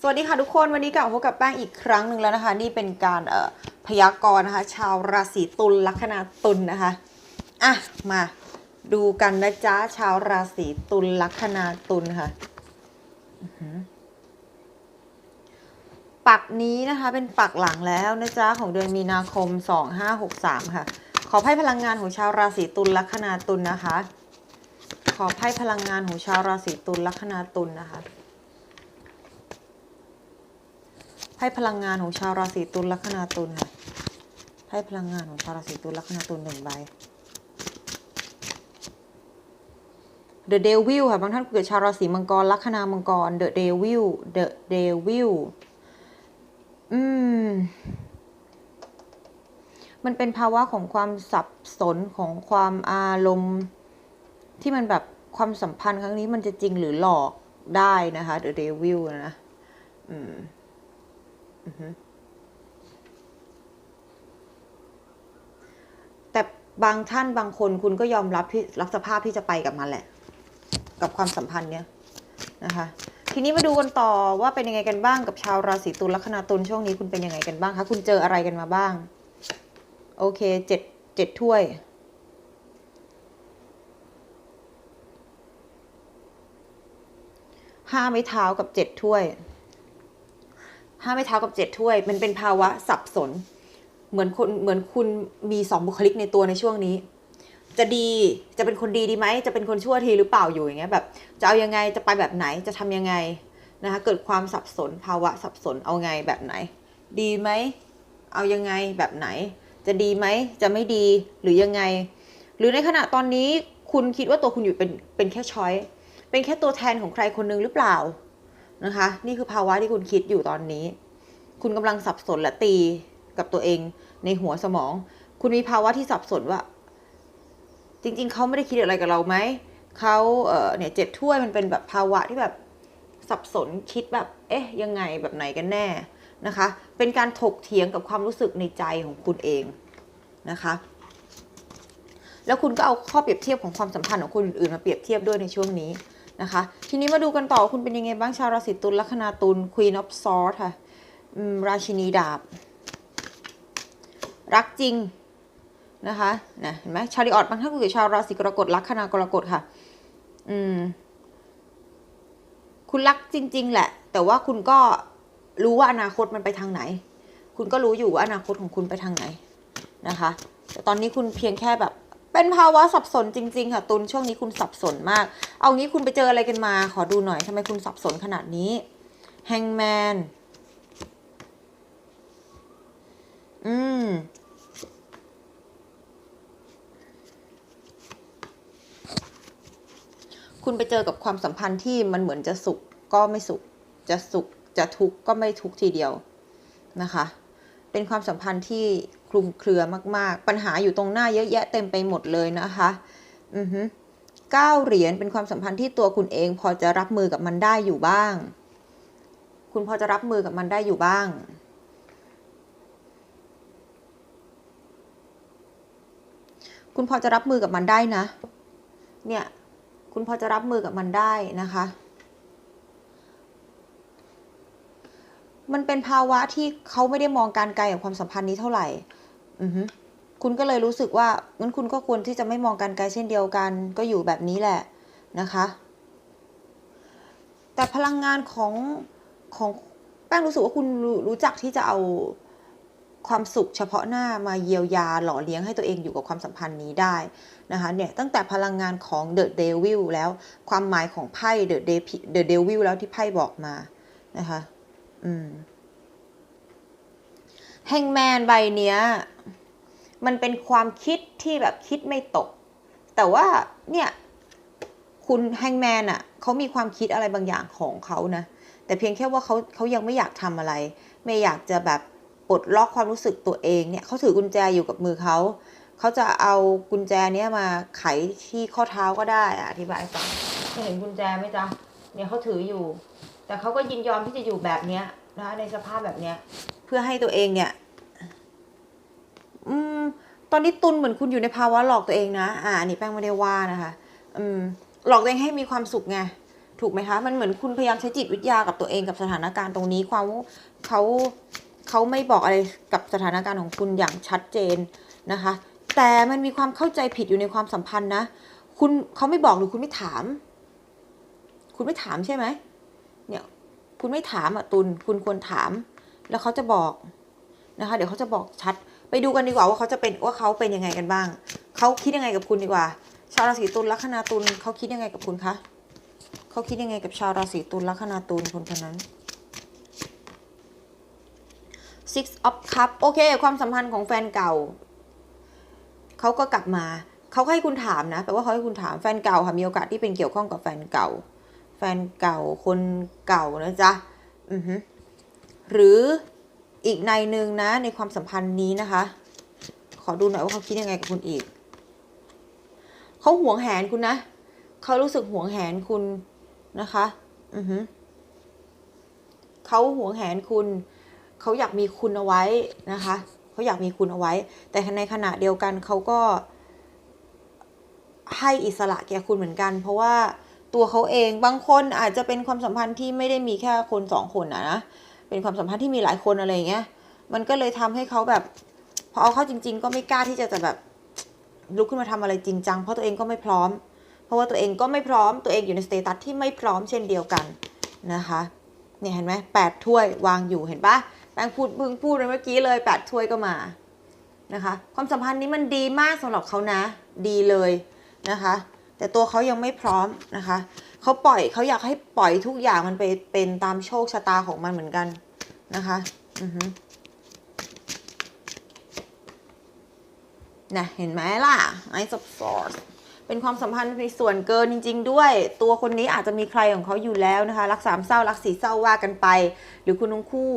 สวัสดีค่ะทุกคนวันนี้กลับพบกับแป้งอีกครั้งหนึ่งแล้วนะคะ นี่เป็นการเอ่อพยากรณ์นะคะ ชาวราศีตุลลัคนาตุลนะคะอะมาดูกันนะจ๊ะชาวราศีตุลลัคนาตุลค่ะปักนี้นะคะ เป็นปักหลังแล้วนะจ๊ะของเดือนมีนาคม 2563 ค่ะ ขอไพ่พลังงานของชาวราศีตุลลัคนาตุลนะคะ ขอไพ่พลังงานของชาวราศีตุลลัคนาตุลนะคะ ไพ่พลังงานของชาวราศีตุลลัคนาตุลค่ะไพ่พลังงานของชาวราศีตุลลัคนาตุลหนึ่งใบ The Devil ค่ะบางท่านเกิดชาวราศีมังกรลัคนามังกร The Devil The Devil อืม มันเป็นภาวะของความสับสนของความอารมณ์ ที่มันแบบความสัมพันธ์ครั้งนี้มันจะจริงหรือหลอกได้นะคะ The Devil นะอืม แต่บางท่านบางคนคุณก็ยอมรับที่รับสภาพที่จะไปกับมันแหละ กับความสัมพันธ์เนี้ยนะคะ ทีนี้มาดูกันต่อว่าเป็นยังไงกันบ้างกับชาวราศีตุลลัคนาตุลช่วงนี้คุณเป็นยังไงกันบ้างคะคุณเจออะไรกันมาบ้าง โอเคเจ็ดเจ็ดถ้วยห้าไม้เท้ากับเจ็ดถ้วย ห้าไม้เท้ากับเจ็ดถ้วย มันเป็นภาวะสับสน เหมือนคนเหมือนคุณมีสองบุคลิกในตัวในช่วงนี้ จะดีจะเป็นคนดีดีไหมจะเป็นคนชั่วทีหรือเปล่าอยู่อย่างเงี้ยแบบจะเอายังไงจะไปแบบไหนจะทำยังไงนะคะเกิดความสับสนภาวะสับสนเอาไงแบบไหน ดีไหมเอายังไงแบบไหน จะดีไหมจะไม่ดีหรือยังไง หรือในขณะตอนนี้คุณคิดว่าตัวคุณอยู่เป็นเป็นแค่ช้อยเป็นแค่ตัวแทนของใครคนนึงหรือเปล่า นะคะ นี่คือภาวะที่คุณคิดอยู่ตอนนี้ คุณกำลังสับสนและตีกับตัวเองในหัวสมอง คุณมีภาวะที่สับสนว่า จริง ๆ เขาไม่ได้คิดอะไรกับเราไหมเขาเเนี่ยเจ็ดถ้วยมันเป็นแบบภาวะที่แบบสับสนคิดแบบ เอ๊ะ ยังไงแบบไหนกันแน่นะคะ เป็นการถกเถียงกับความรู้สึกในใจของคุณเองนะคะ แล้วคุณก็เอาข้อเปรียบเทียบของความสัมพันธ์ของคนอื่นๆมาเปรียบเทียบด้วยในช่วงนี้ นะคะ ทีนี้มาดูกันต่อคุณเป็นยังไงบ้างชาวราศีตุลลัคนาตุล Queen of Swords ค่ะราชินีดาบ รักจริงนะคะนะเห็นไหมชาริออตบางท่านคือชาวราศีกรกฎลัคนากรกฎค่ะ อืม คุณรักจริง ๆ แหละ แต่ว่าคุณก็รู้ว่าอนาคตมันไปทางไหน คุณก็รู้อยู่ว่าอนาคตของคุณไปทางไหนนะคะ แต่ตอนนี้คุณเพียงแค่แบบ เป็นภาวะสับสนจริง ๆ ค่ะตุลช่วงนี้คุณสับสนมาก เอางี้คุณไปเจออะไรกันมา ขอดูหน่อยทำไมคุณสับสนขนาดนี้แฮงแมนอืมคุณไปเจอกับความสัมพันธ์ที่มันเหมือนจะสุขก็ไม่สุข จะสุขจะทุกข์ก็ไม่ทุกข์ทีเดียวนะคะ เป็นความสัมพันธ์ที่ คลุมเครือมากๆ ปัญหาอยู่ตรงหน้าเยอะแยะเต็มไปหมดเลยนะคะ อือฮึเก้าเหรียญเป็นความสัมพันธ์ที่ตัวคุณเองพอจะรับมือกับมันได้อยู่บ้าง คุณพอจะรับมือกับมันได้อยู่บ้างคุณพอจะรับมือกับมันได้นะ เนี่ย คุณพอจะรับมือกับมันได้นะคะ มันเป็นภาวะที่เขาไม่ได้มองการไกลกับความสัมพันธ์นี้เท่าไหร่ คุณก็เลยรู้สึกว่างั้นคุณก็ควรที่จะไม่มองการไกลเช่นเดียวกัน ก็อยู่แบบนี้แหละนะคะ แต่พลังงานของของแป้งรู้สึกว่าคุณรู้รู้จักที่จะเอาความสุขเฉพาะหน้ามาเยียวยาหล่อเลี้ยงให้ตัวเองอยู่กับความสัมพันธ์นี้ได้นะคะเนี่ยตั้งแต่พลังงานของ The Devil แล้วความหมายของไพ่ The De- The Devil แล้วที่ไพ่บอกมานะคะ อืม แฮงแมนใบเนี้ยมันเป็นความคิดที่แบบคิดไม่ตก แต่ว่าเนี่ยคุณแฮงแมนอะเขามีความคิดอะไรบางอย่างของเขานะ แต่เพียงแค่ว่าเขาเขายังไม่อยากทำอะไร ไม่อยากจะแบบปลดล็อกความรู้สึกตัวเองเนี่ยเขาถือกุญแจอยู่กับมือเขาเขาจะเอากุญแจเนี้ยมาไขที่ข้อเท้าก็ได้อธิบายฟังเห็นกุญแจไหมจ๊ะเนี่ยเขาถืออยู่ แต่เขาก็ยินยอมที่จะอยู่แบบเนี้ยนะในสภาพแบบเนี้ย เพื่อให้ตัวเองเนี่ย อืม ตอนนี้ตุนเหมือนคุณอยู่ในภาวะหลอกตัวเองนะ อ่าอันนี้แป้งไม่ได้ว่านะคะ อืม หลอกตัวเองให้มีความสุขไง ถูกไหมคะ มันเหมือนคุณพยายามใช้จิตวิทยากับตัวเองกับสถานการณ์ตรงนี้ความเขาเขาไม่บอกอะไรกับสถานการณ์ของคุณอย่างชัดเจนนะคะ แต่มันมีความเข้าใจผิดอยู่ในความสัมพันธ์นะ คุณเขาไม่บอกหรือคุณไม่ถาม คุณไม่ถามใช่ไหม เนี่ย คุณไม่ถามอะตุลคุณควรถาม แล้วเขาจะบอกนะคะ เดี๋ยวเขาจะบอกชัด ไปดูกันดีกว่าว่าเขาจะเป็นว่าเขาเป็นยังไงกันบ้าง เขาคิดยังไงกับคุณดีกว่า ชาวราศีตุลลัคนาตุลเขาคิดยังไงกับคุณคะเขาคิดยังไงกับชาวราศีตุลลัคนาตุลคนคนนั้น six of cup โอเค ความสัมพันธ์ของแฟนเก่า เขาก็กลับมา เขาให้คุณถามนะแปลว่าเขาให้คุณถามแฟนเก่าค่ะมีโอกาสที่เป็นเกี่ยวข้องกับแฟนเก่า แฟนเก่าคนเก่านะจ๊ะ อือฮึ หรืออีกในหนึ่งนะในความสัมพันธ์นี้นะคะ ขอดูหน่อยว่าเขาคิดยังไงกับคุณอีก เขาหวงแหนคุณนะ เขารู้สึกหวงแหนคุณนะคะ อือฮึเขาหวงแหนคุณ เขาอยากมีคุณเอาไว้นะคะเขาอยากมีคุณเอาไว้ แต่ในขณะเดียวกันเขาก็ ให้อิสระแก่คุณเหมือนกัน เพราะว่าตัวเขาเองบางคนอาจจะเป็นความสัมพันธ์ที่ไม่ได้มีแค่คนสองคนนะนะ เป็นความสัมพันธ์ที่มีหลายคนอะไรอย่างเงี้ย มันก็เลยทำให้เขาแบบ พอเอาเข้าจริง ๆ ก็ไม่กล้าที่จะจะแบบลุกขึ้นมาทำอะไรจริงจังเพราะตัวเองก็ไม่พร้อม เพราะว่าตัวเองก็ไม่พร้อมตัวเองอยู่ในสเตตัสที่ไม่พร้อมเช่นเดียวกันนะคะเนี่ยเห็นไหมแปดถ้วยวางอยู่เห็นปะแป้งพูดเพิ่งพูดเมื่อกี้เลยแปดถ้วยก็มานะคะความสัมพันธ์นี้มันดีมากสำหรับเขานะ ดีเลยนะคะ แต่ตัวเขายังไม่พร้อมนะคะ เขาปล่อยเขาอยากให้ปล่อยทุกอย่างมันไปเป็นตามโชคชะตาของมันเหมือนกันนะคะอือฮึนะเห็นไหมล่ะ Ice of Swords เป็นความสัมพันธ์ในส่วนเกินจริง ๆ ด้วย ตัวคนนี้อาจจะมีใครของเขาอยู่แล้วนะคะ รักสามเศร้ารักสี่เศร้าว่ากันไป หรือคุณทั้งคู่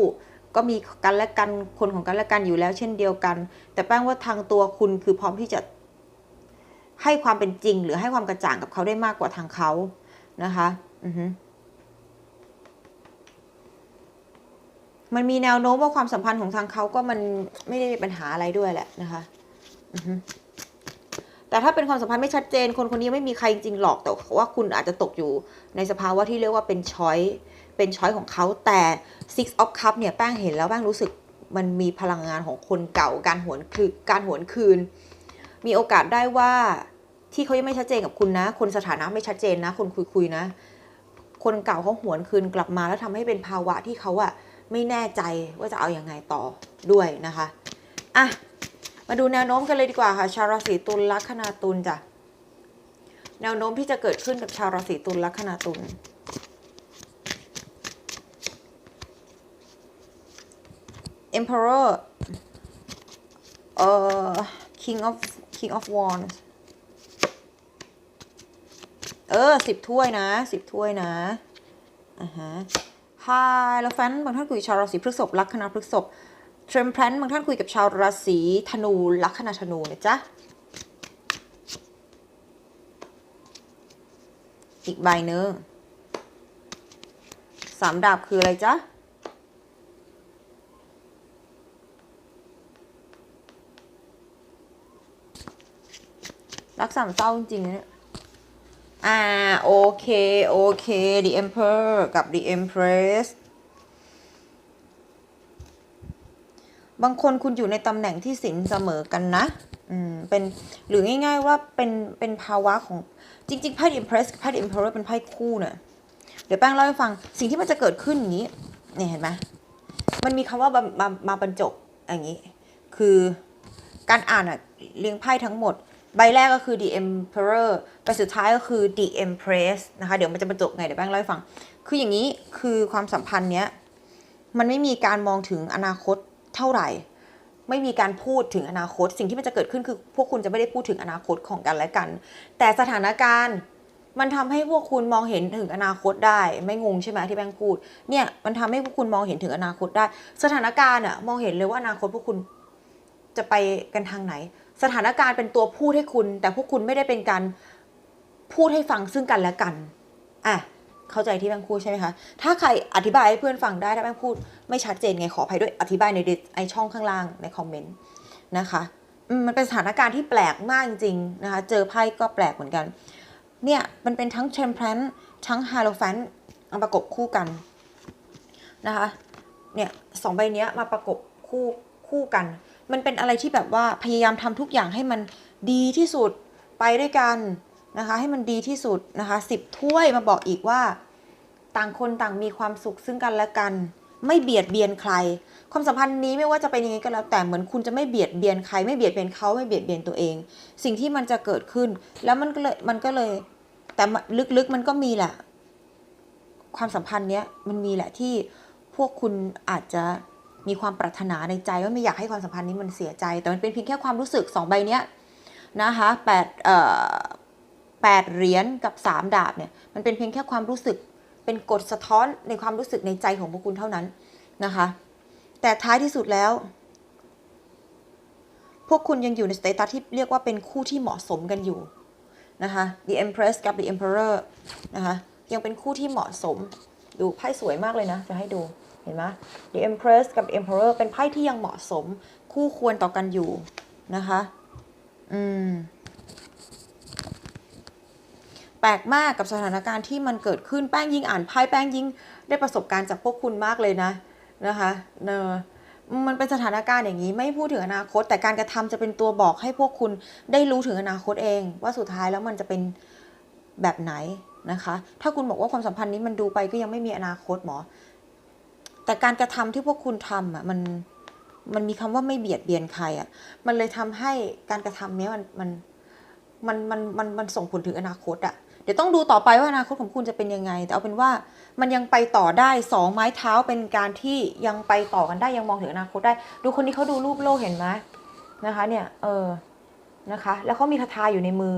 ก็มีกันและกันคนของกันและกันอยู่แล้วเช่นเดียวกัน แต่แป้งว่าทางตัวคุณคือพร้อมที่จะให้ความเป็นจริง หรือให้ความกระจ่างกับเขาได้มากกว่าทางเขา นะคะมันมีแนวโน้มว่าความสัมพันธ์ของทางเขาก็มันไม่ได้มีปัญหาอะไรด้วยแหละนะคะแต่ถ้าเป็นความสัมพันธ์ไม่ชัดเจน คนคนนี้ไม่มีใครจริงหรอกแต่ว่าคุณอาจจะตกอยู่ในสภาวะที่เรียกว่าเป็นช้อยเป็นช้อยของเขาแต่ six of cup เนี่ยแป้งเห็นแล้วแป้งรู้สึกมันมีพลังงานของคนเก่าการหวนคือการหวนคืน มีโอกาสได้ว่า ที่เขายังไม่ชัดเจนกับคุณนะ คนสถานะไม่ชัดเจนนะ คนคุยๆนะ คนเก่าเขาหวนคืนกลับมาแล้วทำให้เป็นภาวะที่เขาอะไม่แน่ใจว่าจะเอาอยัางไงต่อด้วยนะคะอะมาดูแนวโน้มกันเลยดีกว่าค่ะ ชาวราศีตุลลัคนาตุลจ้ะแนวโน้มที่จะเกิดขึ้นกับชาวราศีตุลลัคนาตุล Emperor เอ่อ King of King of Wands เออสิบถ้วยนะสิบถ้วยนะอ่าฮะ Hi แล้วแฟนบางท่านคุยชาวราศีพฤษภลัคนาพฤษภเทรมเพลนบางท่านคุยกับชาวราศีธนูลัคนาธนูนะจ๊ะอีกใบหนึ่งสามดาบคืออะไรจ๊ะรักสามเศร้าจริงๆเนี่ย อ่าโอเค โอเค The Emperor กับ The Empress บางคนคุณอยู่ในตำแหน่งที่สินเสมอกันนะ อืม เป็น หรือง่ายๆว่าเป็น เป็นภาวะของ จริงๆไพ่ The Empress ไพ่ The Emperor เป็นไพ่คู่เนี่ยเดี๋ยวแป้งเล่าให้ฟัง สิ่งที่มันจะเกิดขึ้นอย่างนี้ เนี่ยเห็นไหมมันมีคำว่ามามามาบรรจบอย่างนี้ คือการอ่านอะเรียงไพ่ทั้งหมด ใบแรกก็คือ The Emperor ใบสุดท้ายก็คือ The Empress นะคะ เดี๋ยวมันจะบรรจบไง เดี๋ยวแป้งเล่าให้ฟัง คืออย่างนี้คือความสัมพันธ์เนี้ย มันไม่มีการมองถึงอนาคตเท่าไหร่ ไม่มีการพูดถึงอนาคต สิ่งที่มันจะเกิดขึ้นคือ พวกคุณจะไม่ได้พูดถึงอนาคตของกันและกัน แต่สถานการณ์มันทำให้พวกคุณมองเห็นถึงอนาคตได้ ไม่งงใช่ไหมที่แบงค์พูด เนี่ยมันทำให้พวกคุณมองเห็นถึงอนาคตได้ สถานการณ์อะมองเห็นเลยว่าอนาคตพวกคุณจะไปกันทางไหน สถานการณ์เป็นตัวพูดให้คุณ แต่พวกคุณไม่ได้เป็นการพูดให้ฟังซึ่งกันและกันอะเข้าใจที่แบงคพูดใช่ไหมคะ ถ้าใครอธิบายให้เพื่อนฟังได้ถ้าแบงคพูดไม่ชัดเจนไงขออภัยด้วยอธิบายในไอช่องข้างล่างในคอมเมนต์นะคะมันเป็นสถานการณ์ที่แปลกมากจริงๆนะคะ เจอไพ่ก็แปลกเหมือนกัน เนี่ยมันเป็นทั้ง temperance ทั้งไฮโลแฟนมาประกบคู่กันนะคะ เนี่ยสองใบเนี้ยมาประกบคู่คู่กัน มันเป็นอะไรที่แบบว่าพยายามทำทุกอย่างให้มันดีที่สุดไปด้วยกันนะคะ ให้มันดีที่สุดนะคะสิบถ้วยมาบอกอีกว่า ต่างคนต่างมีความสุขซึ่งกันและกัน ไม่เบียดเบียนใคร ความสัมพันธ์นี้ไม่ว่าจะเป็นยังไงก็แล้วแต่เหมือนคุณจะไม่เบียดเบียนใคร ไม่เบียดเบียนเขาไม่เบียดเบียนตัวเอง สิ่งที่มันจะเกิดขึ้น แล้วมันก็เลยมันก็เลย แต่ลึกๆมันก็มีแหละ ความสัมพันธ์เนี้ยมันมีแหละที่พวกคุณอาจจะ มีความปรารถนาในใจว่าไม่อยากให้ความสัมพันธ์นี้มันเสียใจ แต่มันเป็นเพียงแค่ความรู้สึกสองใบเนี้ยนะคะแปดเอ่อแปดเหรียญกับสามดาบเนี่ยมันเป็นเพียงแค่ความรู้สึกเป็นกฎสะท้อนในความรู้สึกในใจของพวกคุณเท่านั้นนะคะ แต่ท้ายที่สุดแล้ว พวกคุณยังอยู่ในสเตตัสที่เรียกว่าเป็นคู่ที่เหมาะสมกันอยู่นะคะ The Empress กับ The Emperor นะคะยังเป็นคู่ที่เหมาะสม ดูไพ่สวยมากเลยนะ จะให้ดู เห็นไหม The Empress กับ Emperor เป็นไพ่ที่ยังเหมาะสม คู่ควรต่อกันอยู่นะคะ อืม แปลกมากกับสถานการณ์ที่มันเกิดขึ้นแป้งยิงอ่านไพ่แป้งยิงได้ประสบการณ์จากพวกคุณมากเลยนะ นะคะเนอมันเป็นสถานการณ์อย่างนี้ไม่พูดถึงอนาคต แต่การกระทำจะเป็นตัวบอกให้พวกคุณได้รู้ถึงอนาคตเอง ว่าสุดท้ายแล้วมันจะเป็นแบบไหนนะคะ ถ้าคุณบอกว่าความสัมพันธ์นี้มันดูไปก็ยังไม่มีอนาคตหมอ แต่การกระทำที่พวกคุณทำอะมันมันมีคำว่าไม่เบียดเบียนใครอะ มันเลยทำให้การกระทำเนี้ยมันมันมันมันมันมันส่งผลถึงอนาคตอะ เดี๋ยวต้องดูต่อไปว่าอนาคตของคุณจะเป็นยังไง แต่เอาเป็นว่ามันยังไปต่อได้สองไม้เท้าเป็นการที่ยังไปต่อกันได้ยังมองถึงอนาคตได้ ดูคนนี้เขาดูรูปโลกเห็นไหมนะคะเนี่ยเออนะคะ แล้วเขามีคาถาอยู่ในมือ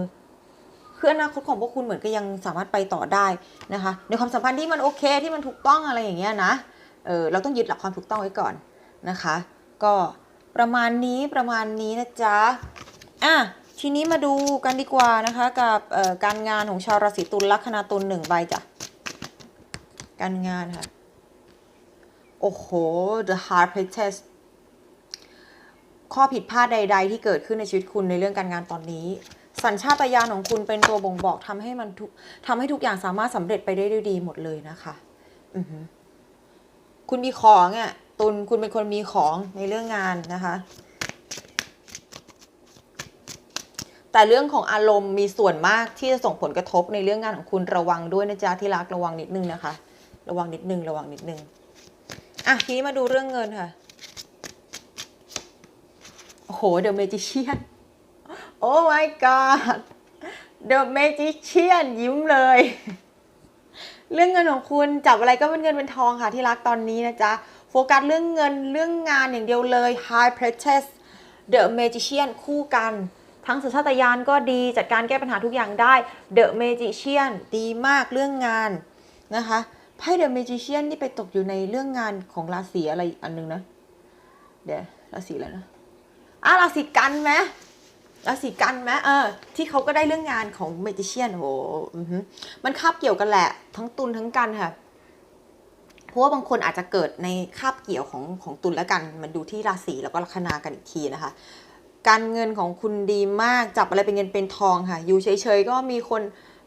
คืออนาคตของพวกคุณเหมือนก็ยังสามารถไปต่อได้นะคะ ในความสัมพันธ์ที่มันโอเคที่มันถูกต้องอะไรอย่างเงี้ยนะ เออเราต้องยึดหลักความถูกต้องไว้ก่อนนะคะ ก็ประมาณนี้ประมาณนี้นะจ๊ะอะทีนี้มาดูกันดีกว่านะคะกับการงานของชาวราศีตุลลัคนาตุลหนึ่งใบจ้ะการงานค่ะโอ้โห the hard princess ข้อผิดพลาดใด ๆ ที่เกิดขึ้นในชีวิตคุณในเรื่องการงานตอนนี้ สัญชาตญาณของคุณเป็นตัวบ่งบอกทำให้มันทุกทำให้ทุกอย่างสามารถสำเร็จไปได้ด้วยดีหมดเลยนะคะ อือหือ คุณมีของอะตุลคุณเป็นคนมีของในเรื่องงานนะคะ แต่เรื่องของอารมณ์มีส่วนมากที่จะส่งผลกระทบในเรื่องงานของคุณระวังด้วยนะจ๊ะที่รักระวังนิดนึงนะคะ ระวังนิดนึงระวังนิดนึงอะทีนี้มาดูเรื่องเงินค่ะโอ้โห The Magician โอ้ my god The Magician ยิ้มเลย เรื่องเงินของคุณจับอะไรก็เป็นเงินเป็นทองค่ะที่รักตอนนี้นะจ๊ะ โฟกัสเรื่องเงินเรื่องงานอย่างเดียวเลย High Princess The Magician คู่กัน ทั้งสัญชาตญาณก็ดีจัดการแก้ปัญหาทุกอย่างได้ The Magician ดีมากเรื่องงานนะคะไพ่ The Magician นี่ไปตกอยู่ในเรื่องงานของราศีอะไรอีกอันหนึงนะ เดี๋ยวราศีอะไรนะอะราศีกันไหม ราศีกันไหมเออ ที่เขาก็ได้เรื่องงานของ Magician โหมันคาบเกี่ยวกันแหละ ทั้งตุลทั้งกันค่ะเพราะว่าบางคนอาจจะเกิดในคาบเกี่ยวของของตุลและกัน มันดูที่ราศีแล้วก็ลัคนากันอีกทีนะคะ การเงินของคุณดีมากจับอะไรเป็นเงินเป็นทองค่ะ อยู่เฉยๆก็มีคน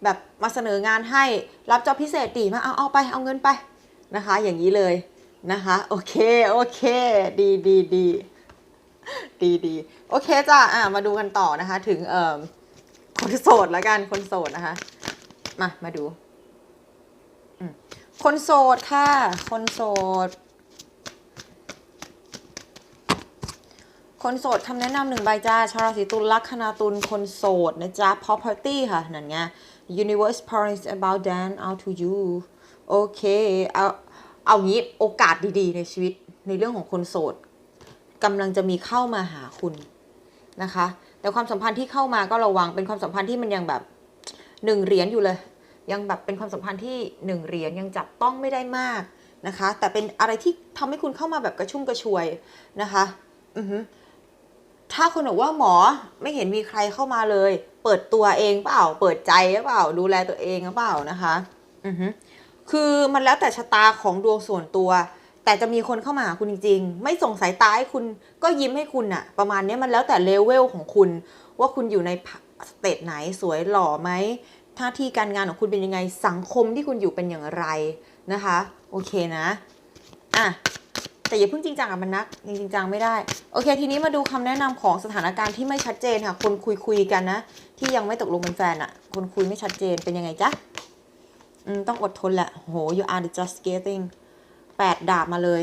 แบบมาเสนองานให้รับจอบพิเศษดีมาเอาเอาไปเอาเงินไปนะคะ อย่างนี้เลยนะคะ โอเค โอเค ดีดีดี ดีดีโอเคจ้ะอะมาดูกันต่อนะคะ ถึงเอ่อคนโสดแล้วกันคนโสดนะคะ มามาดูคนโสดค่ะ คนโสด คนโสดคำแนะนำหนึ่งใบจ้าชาวราศีตุลลัคนาตุลคนโสดนะจ๊ะ property ค่ะ นั่นไง universe points about Dan out to you โอเค เอา เอางี้โอกาสดีๆ ในชีวิตในเรื่องของคนโสด กำลังจะมีเข้ามาหาคุณนะคะ แต่ความสัมพันธ์ที่เข้ามาก็ระวังเป็นความสัมพันธ์ที่มันยังแบบหนึ่งเหรียญอยู่เลย ยังแบบเป็นความสัมพันธ์ที่หนึ่งเหรียญยังจับต้องไม่ได้มากนะคะ แต่เป็นอะไรที่ทำให้คุณเข้ามาแบบกระชุ่มกระชวยนะคะอือฮึถ้าคุณบอกว่าหมอไม่เห็นมีใครเข้ามาเลย เปิดตัวเองเปล่า เปิดใจเปล่า ดูแลตัวเองเปล่านะคะ อือฮึคือมันแล้วแต่ชะตาของดวงส่วนตัว แต่จะมีคนเข้ามาหาคุณจริง ๆ ไม่ส่งสายตาให้คุณก็ยิ้มให้คุณอะประมาณนี้มันแล้วแต่เลเวลของคุณ ว่าคุณอยู่ในสเตจไหนสวยหล่อไหมหน้าที่การงานของคุณเป็นยังไงสังคมที่คุณอยู่เป็นอย่างไรนะคะ โอเคนะอะแต่อย่าเพิ่งจริงจังกับมันนักจริงจังไม่ได้ โอเค ทีนี้มาดูคำแนะนำของสถานการณ์ที่ไม่ชัดเจนค่ะ คนคุยคุยกันนะ ที่ยังไม่ตกลงเป็นแฟนอะคนคุยไม่ชัดเจนเป็นยังไงจ๊ะอืมต้องอดทนแหละโห you are just getting แปดดาบมาเลย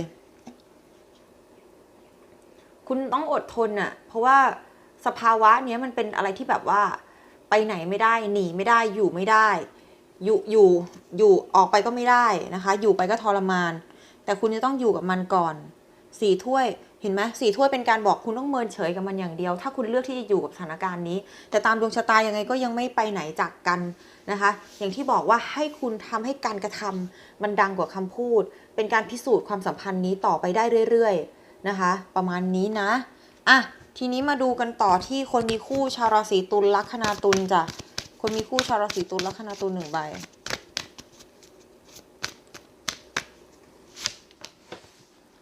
คุณต้องอดทนอะเพราะว่าสภาวะเนี้ยมันเป็นอะไรที่แบบว่า ไปไหนไม่ได้ หนีไม่ได้ อยู่ไม่ได้ อยู่อยู่อยู่ออกไปก็ไม่ได้นะคะ อยู่ไปก็ทรมาน แต่คุณจะต้องอยู่กับมันก่อนสี่ถ้วย เห็นไหมสี่ถ้วยเป็นการบอกคุณต้องเมินเฉยกับมันอย่างเดียว ถ้าคุณเลือกที่จะอยู่กับสถานการณ์นี้ แต่ตามดวงชะตายังไงก็ยังไม่ไปไหนจากกันนะคะ อย่างที่บอกว่าให้คุณทำให้การกระทำมันดังกว่าคำพูด เป็นการพิสูจน์ความสัมพันธ์นี้ต่อไปได้เรื่อยๆนะคะ ประมาณนี้นะอะทีนี้มาดูกันต่อที่คนมีคู่ชาวราศีตุลลัคนาตุลจ้ะคนมีคู่ชาวราศีตุลลัคนาตุลหนึ่งใบ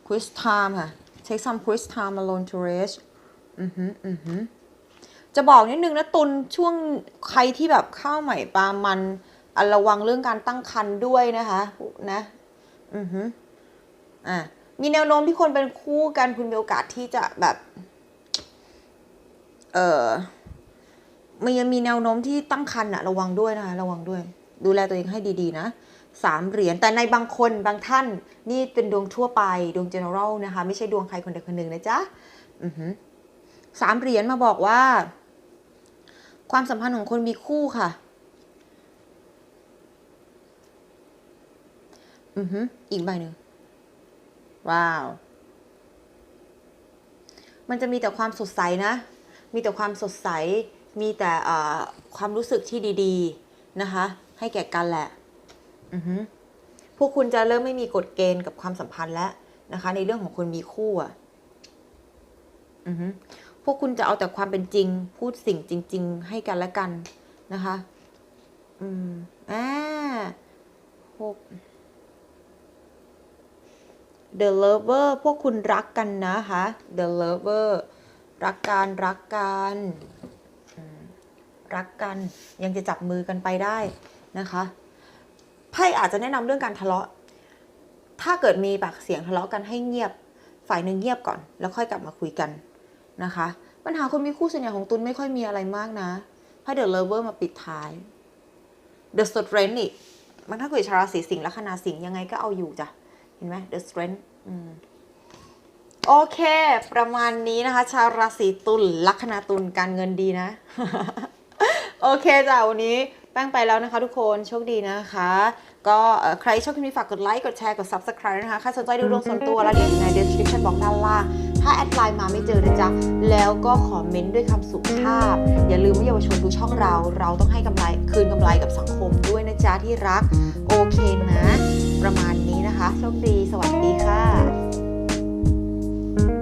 quiz time ค่ะ take some quiz time alone to rest อือหืออือหือจะบอกนิดนึงนะตุลช่วงใครที่แบบข้าวใหม่ปลามันระวังเรื่องการตั้งครรภ์ด้วยนะคะนะ อือหืออะมีแนวโน้มที่คนเป็นคู่กันคุณมีโอกาสที่จะแบบ เออมันยังมีแนวโน้มที่ตั้งครรภ์อะระวังด้วยนะคะ ระวังด้วย ดูแลตัวเองให้ดีๆนะ สามเหรียญแต่ในบางคนบางท่านนี่เป็นดวงทั่วไปดวง general นะคะ ไม่ใช่ดวงใครคนใดคนหนึ่งนะจ๊ะอือหือสามเหรียญมาบอกว่า ความสัมพันธ์ของคนมีคู่ค่ะ อือหืออีกใบหนึ่งว้าว มันจะมีแต่ความสดใสนะ มีแต่ความสดใส มีแต่ความรู้สึกที่ดี ๆ นะคะ ให้แก่กันแหละ พวกคุณจะเริ่มไม่มีกฎเกณฑ์กับความสัมพันธ์แล้วนะคะ ในเรื่องของคนมีคู่อะพวกคุณจะเอาแต่ความเป็นจริง พูดสิ่งจริง ๆ ให้กันและกันนะคะ อืมอ่าหก The Lover พวกคุณรักกันนะคะ The Lover รักกันรักกันรักกันยังจะจับมือกันไปได้นะคะ ไพ่อาจจะแนะนำเรื่องการทะเลาะ ถ้าเกิดมีปากเสียงทะเลาะกันให้เงียบ ฝ่ายหนึ่งเงียบก่อน แล้วค่อยกลับมาคุยกันนะคะ ปัญหาคนมีคู่ส่วนใหญ่ของตุนไม่ค่อยมีอะไรมากนะให้ The Lover มาปิดท้าย The Strength อีกมันถ้าเกิดชาวราศีสิงห์ลัคนาสิงห์ยังไงก็เอาอยู่จ้ะ เห็นไหม The Strength โอเค ประมาณนี้นะคะ ชาวราศีตุลลัคนาตุลการเงินดีนะ โอเคจ้ะ วันนี้ แป้งไปแล้วนะคะทุกคนโชคดีนะคะ ก็ใครชอบคลิปนี้ฝากกดไลค์กดแชร์กด subscribe นะคะใครสนใจดูดวงส่วนตัวแล้วเดี๋ยวใน description บอกด้านล่าง ถ้าแอดไลน์มาไม่เจอนะจ๊ะ แล้วก็คอมเมนต์ด้วยคำสุภาพ อย่าลืมว่าเยาวชนดูช่องเรา เราต้องให้กำไรคืนกำไรกับสังคมด้วยนะจ๊ะที่รัก โอเคนะ ประมาณนี้นะคะโชคดีสวัสดีค่ะ